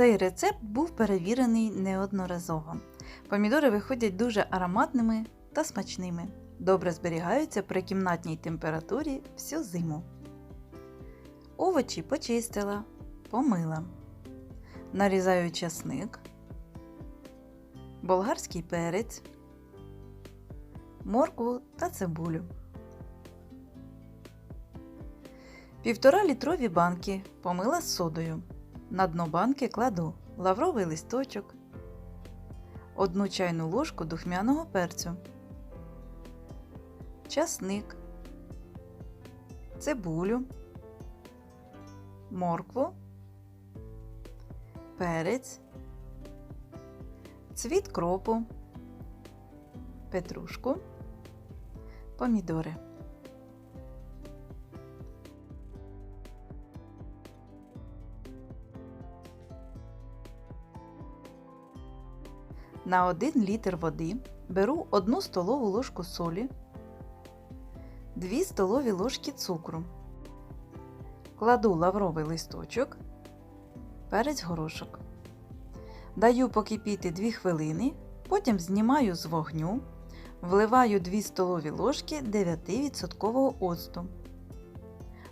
Цей рецепт був перевірений неодноразово. Помідори виходять дуже ароматними та смачними. Добре зберігаються при кімнатній температурі всю зиму. Овочі почистила, помила. Нарізаю часник, болгарський перець, моркву та цибулю. Півтора літрові банки помила з содою. На дно банки кладу лавровий листочок, одну чайну ложку духмяного перцю, часник, цибулю, моркву, перець, цвіт кропу, петрушку, помідори. На 1 літр води беру 1 столову ложку солі, 2 столові ложки цукру. Кладу лавровий листочок, перець горошок. Даю покипіти 2 хвилини, потім знімаю з вогню, вливаю 2 столові ложки 9% оцту.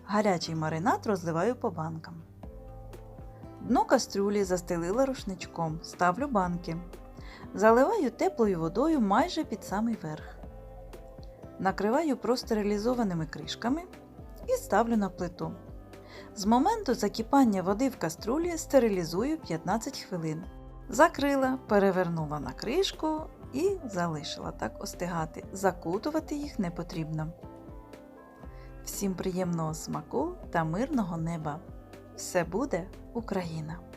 Гарячий маринад розливаю по банкам. Дно кастрюлі застелила рушничком, ставлю банки. Заливаю теплою водою майже під самий верх. Накриваю простерилізованими кришками і ставлю на плиту. З моменту закипання води в каструлі стерилізую 15 хвилин. Закрила, перевернула на кришку і залишила так остигати. Закутувати їх не потрібно. Всім приємного смаку та мирного неба! Все буде Україна!